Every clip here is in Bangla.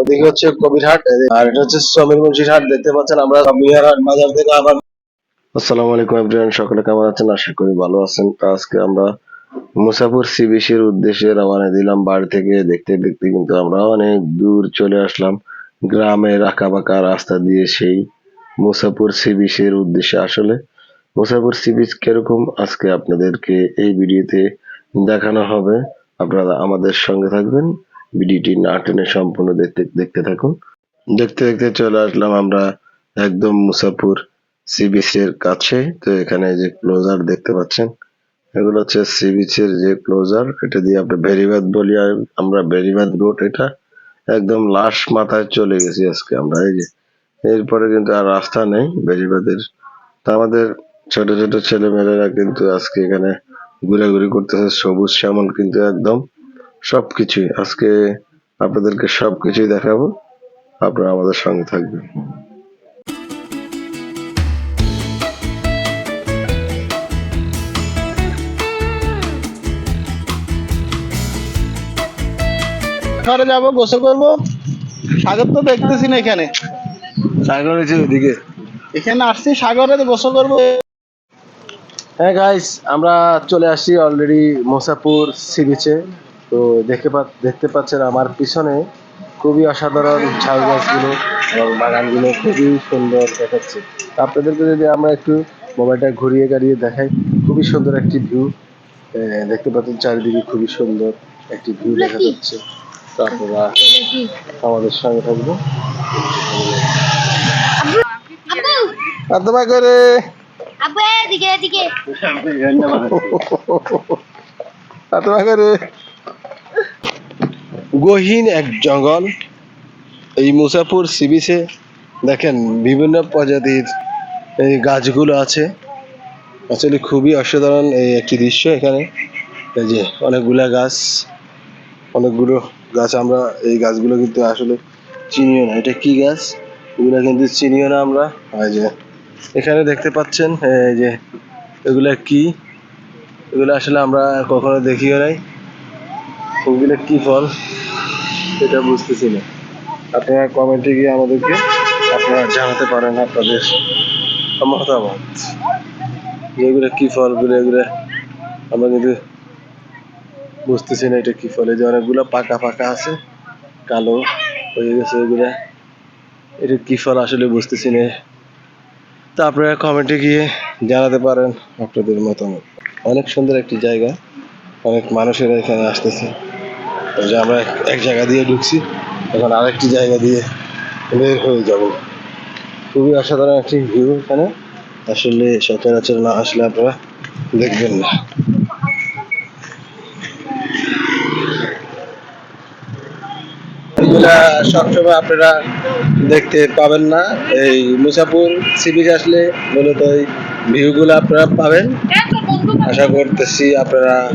ওদিকে হচ্ছে কবিরহাট আর এটা হচ্ছে সমীর মুন্সির হাট, দেখতে পাচ্ছেন আমরা বাজার থেকে আবার। আসসালামু আলাইকুম এভরিওয়ান সকলে কেমন আছেন? আশা করি ভালো আছেন। আজকে আমরা মুসাফর উদ্দেশ্যে রওনা দিলাম বাড়ি থেকে। দেখতে দেখতে কিন্তু আমরা অনেক দূর চলে আসলাম। গ্রামের আঁকা বাঁকা রাস্তা দিয়ে সেই মুসাফর সি উদ্দেশ্যে। আসলে মুসাফর সি বিচ কীরকম, আজকে আপনাদেরকে এই ভিডিওতে দেখানো হবে। আপনারা আমাদের সঙ্গে থাকবেন। ভিডিওটি না টেনে সম্পূর্ণ দেখতে দেখতে থাকুন। দেখতে দেখতে চলে আসলাম আমরা একদম মুসাফর সি বিচের কাছে। তো এখানে যে ক্লোজার দেখতে পাচ্ছেন, এগুলো হচ্ছে সি বিচের যে ক্লোজার এটা দিয়ে আমরা বেরিবাদ বলি। আমরা বেরিবাদ রোড এটা একদম লাশ মাথায় চলে গেছি আজকে আমরা, এই যে। এরপরে কিন্তু আর রাস্তা নেই বেরিবাদের তা আমাদের ছোট ছোট ছেলে মেয়েরা কিন্তু আজকে এখানে ঘোরাঘুরি করতেছে, সবুজ শ্যামল কিন্তু একদম। সবকিছুই। আজকে আপনাদেরকে সবকিছুই দেখাবো। আপনারা আমাদের সঙ্গে থাকবেন। সাগরে যাব গোসল করব। সাগর তো দেখতেছি না এখানে। সাগর হয়েছে ওদিকে। এখানে আসছি সাগরে গোসল করব। হ্যাঁ গাইস আমরা চলে আসছি অলরেডি মোসাপুর সি বিচে তো দেখতে পা দেখতে পাচ্ছেন আমার পিছনে খুবই অসাধারণ ঝাউ গাছগুলো এবং বাগানগুলো খুবই সুন্দর দেখাচ্ছে। আপনাদেরকে যদি আমরা একটু মোবাইলটা ঘুরিয়ে গাড়িয়ে দেখাই খুবই সুন্দর একটি ভিউ দেখতে পাচ্ছেন চারিদিকে খুবই সুন্দর একটি ভিউ দেখা যাচ্ছে। তো আপনারা আমাদের সঙ্গে থাকব আদমা করে আব্বু এদিকে এদিকে। আদমা করে গহীন এক জঙ্গল। এই মুসাফুর সি বিচে দেখেন বিভিন্ন প্রজাতির এই গাছগুলো আছে। আসলে খুবই অসাধারণ এই একটি দৃশ্য এখানে। এই যে অনেকগুলা গাছ, অনেকগুলো গাছ আমরা এই গাছগুলো কিন্তু আসলে চিনিও না। এটা কি গাছ? এগুলো কিন্তু চিনিও না আমরা। এই যে এখানে দেখতে পাচ্ছেন, এই যে এগুলা কি? এগুলো আসলে আমরা কখনো দেখিও নাই। ওগুলো কি ফল? এটা বুঝতেছি না। আপনারা কমেন্টে গিয়ে আমাদেরকে আপনারা জানাতে পারেন আপনাদের মতামত। এগুলো কি ফল ফলগুলো এগুলো আমরা কিন্তু বুঝতেছি না এটা কি ফল। এই যে অনেকগুলো পাকা পাকা আছে, কালো হয়ে গেছে এগুলো। এটা কি ফল আসলে বুঝতেছি না। তা আপনারা কমেন্টে গিয়ে জানাতে পারেন আপনাদের মতামত। অনেক সুন্দর একটি জায়গা, অনেক মানুষেরা এখানে আসতেছে। যে আমরা এক- জায়গা দিয়ে ঢুকছি এখন আরেকটি জায়গা দিয়ে বের হয়ে যাব। খুবই অসাধারণ একটি ভিউ এখানে। আসলে সচরাচর না আসলে আপনারা দেখবেন না। এগুলা সবসময় আপনারা দেখতে পাবেন না। এই মুসাফুর সি বিচ আসলে মূলত এই ভিউগুলো আপনারা পাবেন। আশা করতেছি আপনারা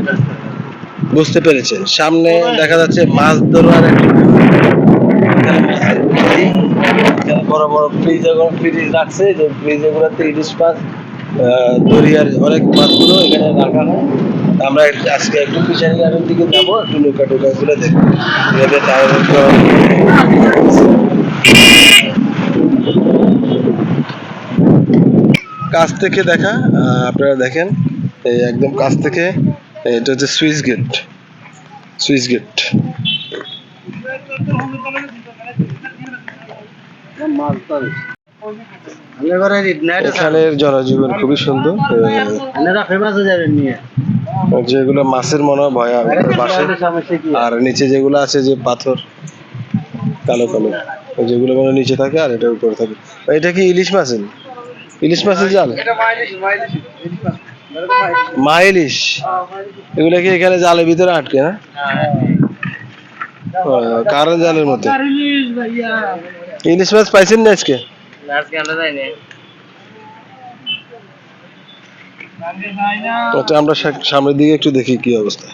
বুঝতে পেরেছেন। সামনে দেখা যাচ্ছে মাছ ধরার এখানে এখানে বড় বড় ফ্রিজ ফ্রিজ রাখছে। যে ফ্রিজে গুলোতে ইলিশ মাছ দরিয়ার অনেক মাছগুলো এখানে রাখা হয়। আমরা আজকে একটু ফিশারি গার্ডেন দিকে যাব, একটু নৌকা টোকা গুলো দেখব। কাছ থেকে দেখা আপনারা দেখেন, এই একদম কাছ থেকে এটা হচ্ছে সুইচ গেট সুইচ গেট এখানের জনজীবন খুবই সুন্দর। যেগুলো মাছের মনে হয় ভয়া আর নিচে যেগুলো আছে যে পাথর, কালো কালো যেগুলো মনে নিচে থাকে আর এটা উপরে থাকে। এটা কি ইলিশ মাছ ইলিশ মাছের জাল? মা ইলিশ এগুলো কি এখানে জালের ভিতরে আটকে না? কারেন্ট জালের মধ্যে। ইলিশ মাছ পাইছেন না আজকে? আমরা সামনের দিকে একটু দেখি কি অবস্থা।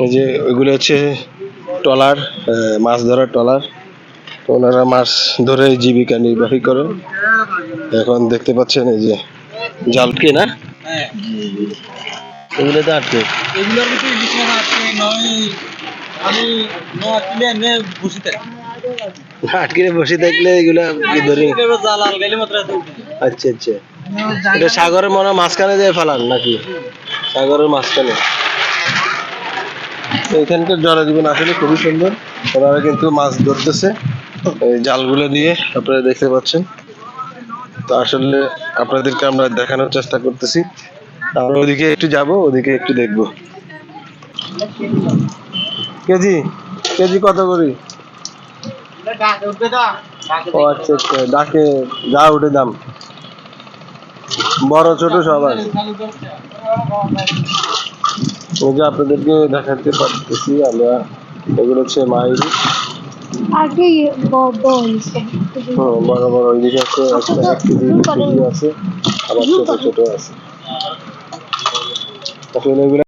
এই যে ওইগুলো হচ্ছে ট্রলার মাছ ধরার ট্রলার। তো ওনারা মাছ ধরে জীবিকা নির্বাহী করে। এখন দেখতে পাচ্ছেন এই যে জালকে না? এগুলো তো আটকে। এগুলোর ভিতরে ইলিশ মাছ নয়। আমি নয় কিনে এনে বসে থাকি। আটকে বসে থাকলে এগুলা ধরে? জাল মাত্র আচ্ছা আচ্ছা। এটা সাগরের মনে হয় মাঝখানে দিয়ে ফেলান নাকি? সাগরের মাঝখানে। এখানকার জনজীবন আসলে খুবই সুন্দর। ওনারা কিন্তু মাছ ধরতেছে জালগুলো দিয়ে, আপনারা দেখতে পাচ্ছেন। তো আসলে আপনাদেরকে আমরা দেখানোর চেষ্টা করতেছি। আমরা ওদিকে একটু যাব, ওদিকে একটু দেখব। কেজি কেজি কত করি? ও আচ্ছা আচ্ছা ডাকে যা উঠে দাম। বড়, ছোট সবার। যে আপনাদেরকে দেখাতে পারতেছি আমরা। এগুলো হচ্ছে মাইল আগে বড় বড় ওইদিকে আছে একটা এক কেজি কেজি আছে আবার ছোট ছোট আছে। আসলে এগুলো